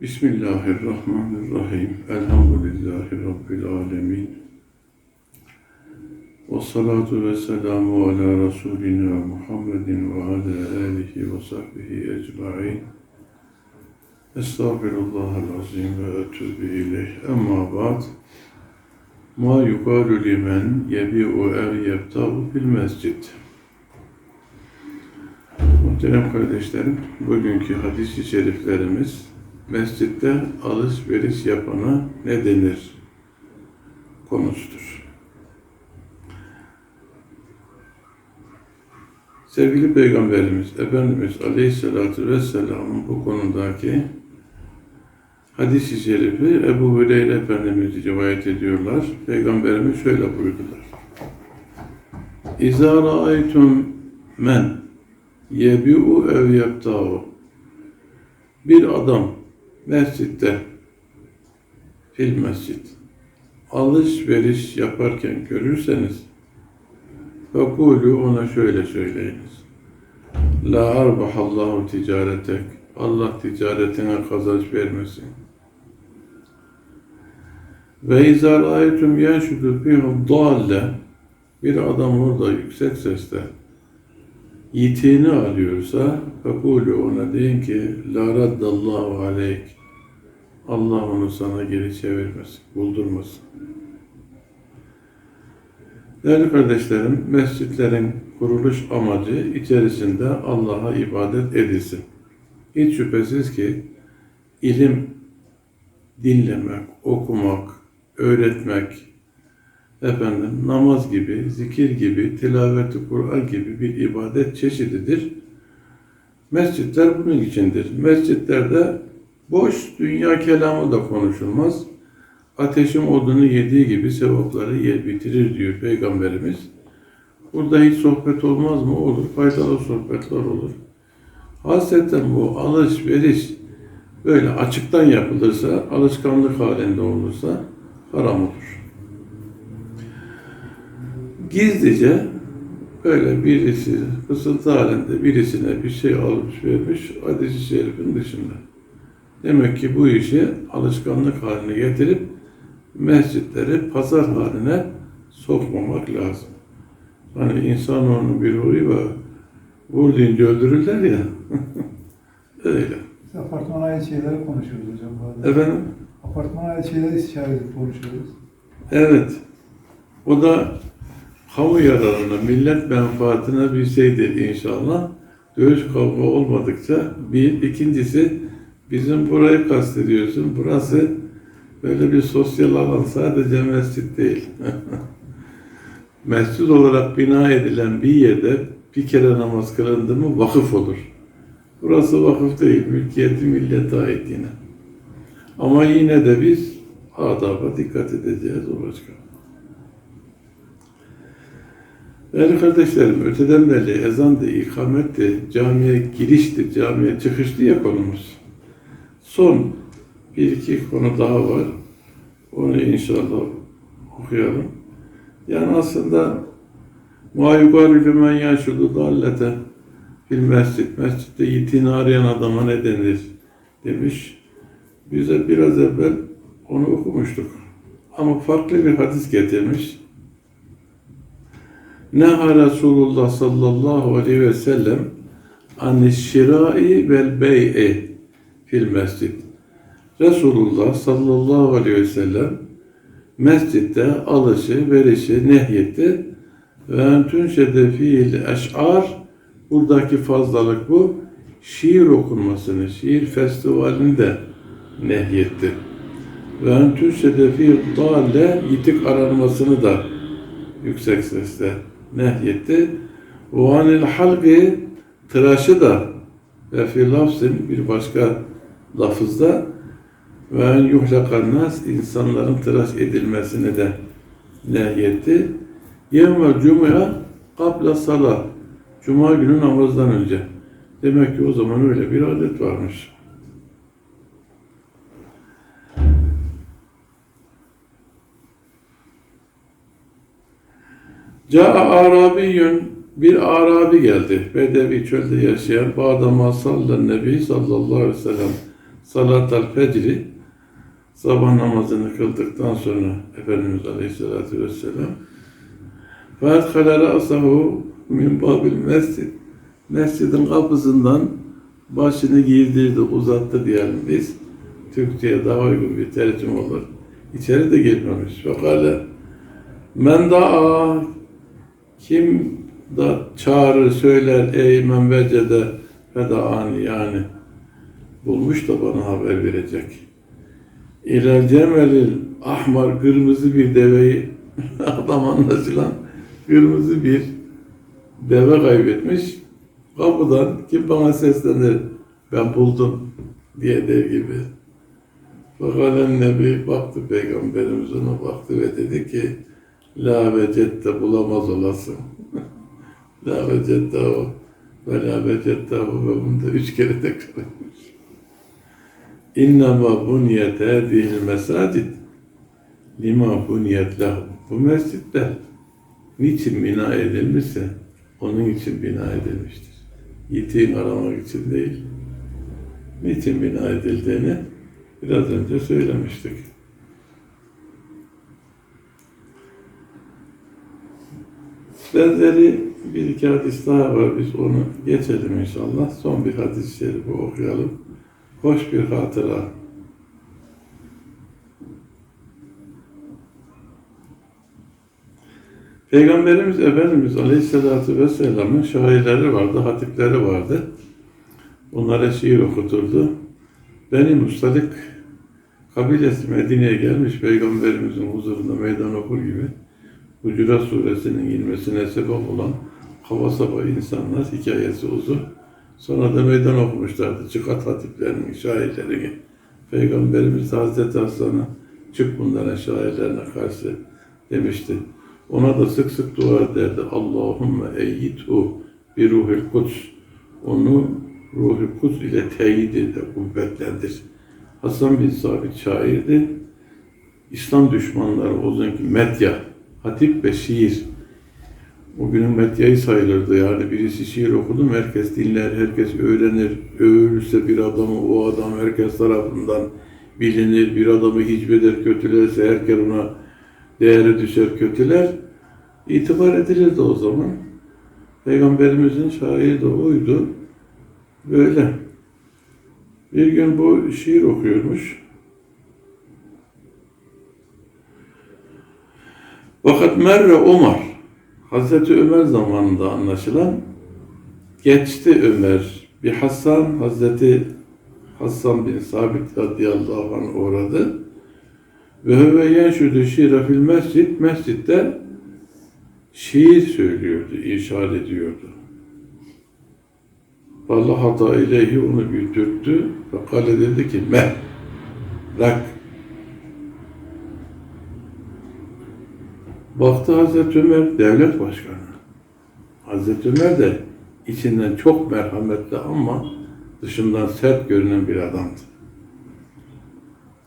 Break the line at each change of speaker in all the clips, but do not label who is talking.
Bismillahirrahmanirrahim. Elhamdülillahi Rabbil alemin. Ve salatu ve selamu ala Resulina Muhammedin ve ala alihi ve sahbihi ecma'in. Estağfirullahal azim ve etûbü ileyh. Emma ba'd. Ma yukalu limen yebi'u ev yebta'u fil mescid. Muhterem kardeşlerim, bugünkü hadis-i şeriflerimiz mescitte alışveriş yapana ne denir konusudur. Sevgili Peygamberimiz Efendimiz Aleyhisselatü Vesselam'ın bu konudaki hadis-i şerifi Ebu Hureyre Efendimiz rivayet ediyorlar. Peygamberimiz şöyle buyurdular. İzâ râaytum men yebi'u ev yebtâhu bir adam mescitte fil mescid alışveriş yaparken görürseniz fekulu ona şöyle söyleyiniz. La arbahallahu ticaretek Allah ticaretine kazanç vermesin. Ve izâ râaytum yenşudu fîhum dâlle bir adam orada yüksek sesle yitiğini alıyorsa fekulu ona deyin ki la raddallahu aleyk Allah onu sana geri çevirmesin, buldurmasın. Değerli kardeşlerim, mescitlerin kuruluş amacı içerisinde Allah'a ibadet edilsin. Hiç şüphesiz ki ilim dinlemek, okumak, öğretmek, efendim namaz gibi, zikir gibi, tilaveti Kur'an gibi bir ibadet çeşididir. Mescitler bunun içindir. Mescitlerde boş dünya kelamı da konuşulmaz. Ateşin odunu yediği gibi sevapları yer bitirir diyor Peygamberimiz. Burada hiç sohbet olmaz mı? Olur. Faydalı sohbetler olur. Hasreten bu alışveriş böyle açıktan yapılırsa, alışkanlık halinde olursa haram olur gizlice böyle birisi fısıltı halinde birisine bir şey almış vermiş hadis-i şerifin dışında. Demek ki bu işi alışkanlık haline getirip mescitleri pazar haline sokmamak lazım. Hani insanoğlunun bir huyu var. Vur deyince öldürürler ya. Öyle.
Apartmana ait şeyleri konuşuyoruz hocam. bazen.
Efendim?
Apartmana ait şeyleri istişare edip konuşuyoruz.
Evet. O da kamu yararına, millet menfaatine bir şeydir inşallah. Dövüş kavga olmadıkça bir. ikincisi bizim burayı kastediyorsun. Burası böyle bir sosyal alan. Sadece mescit değil. mescid olarak bina edilen bir yerde bir kere namaz kılındı mı vakıf olur. Burası vakıf değil, mülkiyeti millete ait yine. Ama yine de biz adaba dikkat edeceğiz o başka. Değerli kardeşlerim, öteden beri ezandı, ikametti, camiye girişti, camiye çıkış diye konumuz. Son bir iki konu daha var. Onu inşallah okuyalım. Yani aslında muayyukarü men yaşudu dallete bir mescit. Mescitte yitiğini arayan adama ne denir demiş. Bize biraz evvel onu okumuştuk. Ama farklı bir hadis getirmiş. Neha Resulullah sallallahu aleyhi ve sellem an şirai vel bey'i fil mescid. Resulullah sallallahu aleyhi ve sellem mescitte alışı, verişi nehyetti. Ve entün şedefil eş'ar buradaki fazlalık bu. Şiir okunmasını, şiir festivalini de nehyetti. Ve entün şedefil dalle yitik aranmasını da yüksek sesle nehyetti. O anil halgi tıraşı da ve fi lafzin bir başka lafızda ve yuhlakan nas insanların tıraş edilmesini de nehyetti. Yevmel cum'a kabla salah. Cuma günü namazdan önce. Demek ki o zaman öyle bir adet varmış. Ca'a Arabiyyün bir Arabi geldi. Bedevi çölde yaşayan Bağdama sallan Nebi sallallahu aleyhi ve sellem salat al fecri sabah namazını kıldıktan sonra Efendimiz Aleyhisselatü Vesselam فَاَدْخَلَ رَأْسَهُ min babil mescid mescidin kapısından başını giydirdi, uzattı diyelim biz. Türkçe'ye daha uygun bir tercüme olur. İçeri de girmemiş. Fakat men da'a kim da çağırır, söyler ey men vecede fedaani yani bulmuş da bana haber verecek. İlel cemelil ahmar kırmızı bir deveyi adam anlaşılan kırmızı bir deve kaybetmiş. Kapıdan kim bana seslenir ben buldum diye der gibi. Fakat Nebi baktı peygamberimiz ona baktı ve dedi ki La vecette bulamaz olasın. La vecette o ve la vecette o ve bunda üç kere tekrar etmiş. İnnemâ buniyet hâdihil mesacid lima buniyet. Bu mescitler niçin bina edilmişse onun için bina edilmiştir. Yitiğin aramak için değil. Niçin bina edildiğini biraz önce söylemiştik. Benzeri bir iki hadis daha var. Biz onu geçelim inşallah. Son bir hadis-i şerifi okuyalım. Hoş bir hatıra. Peygamberimiz Efendimiz Aleyhisselatü Vesselam'ın şairleri vardı, hatipleri vardı. Onlara şiir okuturdu. Beni Mustalik kabilesi Medine'ye gelmiş Peygamberimizin huzurunda meydan okur gibi Hucurat suresinin inmesine sebep olan hava sabah insanlar hikayesi uzun. Sonra da meydan okumuşlardı. Çıkat hatiplerinin şairlerini. Peygamberimiz Hazreti Hasan'a çık bunların şairlerine karşı demişti. Ona da sık sık dua ederdi. Allahümme eyyidhu bir ruhul kuds. Onu ruhul kuds ile teyit eder, kuvvetlendir. Hasan bin Sabit şairdi. İslam düşmanları o zamanki medya, hatip ve şiir. O günün medyayı sayılırdı yani birisi şiir okudu herkes dinler, herkes öğrenir. Övülürse bir adamı o adam herkes tarafından bilinir. Bir adamı hicveder, kötülerse herkes ona değeri düşer, kötüler. İtibar edilirdi o zaman. Peygamberimizin şairi de oydu. Böyle. Bir gün bu şiir okuyormuş. Fakat Merve Omar, Hazreti Ömer zamanında anlaşılan geçti Ömer. Bir Hasan, Hazreti Hasan bin Sabit radıyallahu anh uğradı. Ve hüve yenşüdü şiire fil mescid, mescitte şiir söylüyordu, irşad ediyordu. Allah hata ileyhi onu güldürttü. Fakale dedi ki, meh, rak. Baktı Hazreti Ömer devlet başkanı. Hazreti Ömer de içinden çok merhametli ama dışından sert görünen bir adamdı.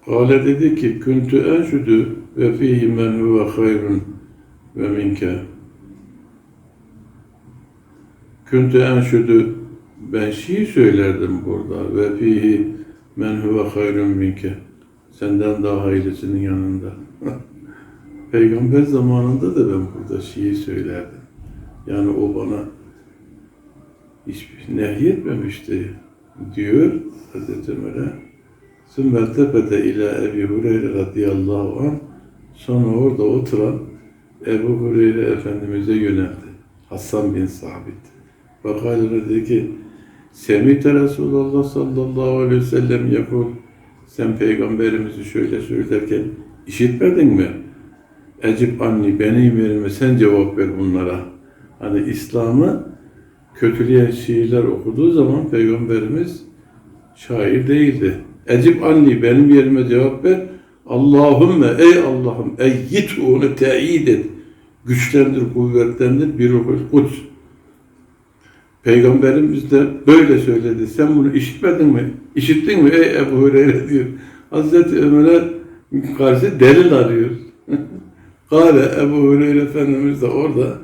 Kale dedi ki, küntü enşüdü ve fihi men huve hayrun ve minke. Küntü enşüdü ben şiir söylerdim burada ve fihi men huve hayrun minke. Senden daha hayırlısının yanında. Peygamber zamanında da ben burada şiir söylerdim. Yani o bana hiçbir nehyetmemişti diyor Hazreti Ömer'e. Sümmel tepede ile Ebi Hureyre radıyallahu anh sonra orada oturan Ebu Hureyre Efendimiz'e yöneldi. Hasan bin Sabit. Bakale dedi ki Semite Resulullah sallallahu aleyhi ve sellem yakul sen peygamberimizi şöyle söylerken işitmedin mi? Ecip anni benim yerime sen cevap ver bunlara. Hani İslam'ı kötüleyen şiirler okuduğu zaman peygamberimiz şair değildi. Ecip anni benim yerime cevap ver. Allahümme ey Allah'ım eyyit onu teyit et. Güçlendir, kuvvetlendir bir ruhul kuds. Peygamberimiz de böyle söyledi. Sen bunu işitmedin mi? İşittin mi ey Ebu Hureyre diyor. Hazreti Ömer'e karşı delil arıyor. Kale Ebu Hureyre Efendimiz de orada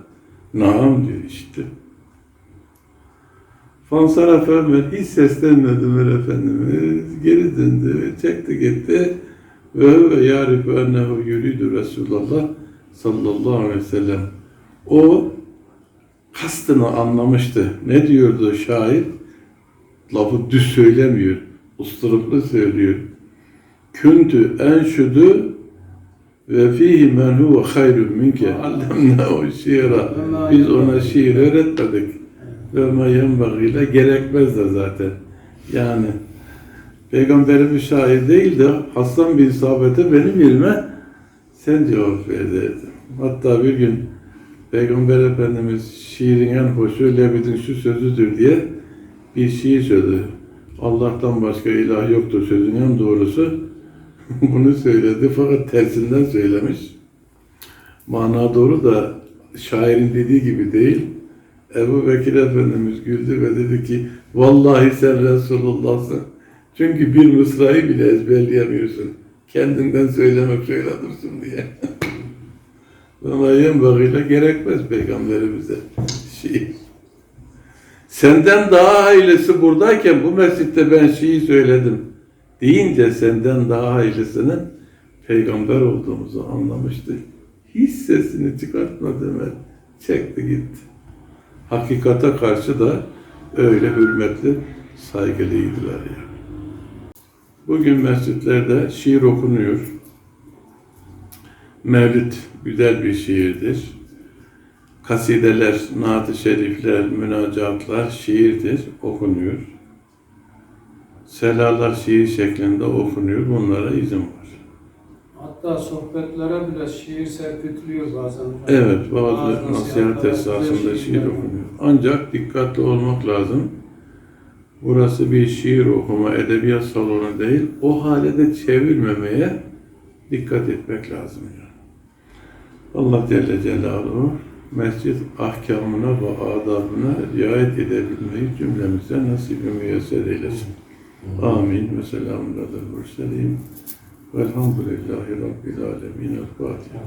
naam diyor işte. Fansarafe Ömer hiç seslenmedi Ömer Efendimiz. Geri döndü, çekti gitti. Ve ve yarifu ennehu yuridu Resulullah sallallahu aleyhi ve sellem. O kastını anlamıştı. Ne diyordu şair? Lafı düz söylemiyor. Usturuplu söylüyor. Küntü enşüdü ve fihi men huve hayrun minke. Allemne o şiira. Biz ona şiir öğretmedik. Ve ma yenbagîle gerekmez de zaten. Yani Peygamberimiz şair değil de Hasan bin Sabit'e benim yerime sen cevap ver dedi. Hatta bir gün Peygamber Efendimiz şiirin en hoşu Lebed'in şu sözüdür diye bir şiir söyledi. Allah'tan başka ilah yoktur sözün en doğrusu. Bunu söyledi fakat tersinden söylemiş. Mana doğru da şairin dediği gibi değil. Ebu Bekir Efendimiz güldü ve dedi ki Vallahi sen Resulullah'sın. Çünkü bir mısrayı bile ezberleyemiyorsun. Kendinden söylemek söylenirsin diye. Ama yenbağıyla gerekmez peygamberimize şiir. Senden daha hayırlısı buradayken bu mescitte ben şiir söyledim deyince senden daha hayırlısının peygamber olduğumuzu anlamıştı. Hiç sesini çıkartmadı Ömer. Çekti gitti. Hakikate karşı da öyle hürmetli, saygılıydılar ya. Bugün mescitlerde şiir okunuyor. Mevlid güzel bir şiirdir. Kasideler, naat-ı şerifler, münacatlar şiirdir, okunuyor. Selalar şiir şeklinde okunuyor. Bunlara izin var.
Hatta sohbetlere bile şiir serpitiliyor bazen.
Evet, bazı nasihat esasında şiir okunuyor. Ancak dikkatli olmak lazım. Burası bir şiir okuma, edebiyat salonu değil. O hale de çevirmemeye dikkat etmek lazım. Yani. Allah Celle Celaluhu mescid ahkamına ve adabına riayet edebilmeyi cümlemize nasip ve müyesser eylesin. Amin. Ve selamun aleyhi ve sellem. Velhamdülillahi Rabbil alemin. El Fatiha.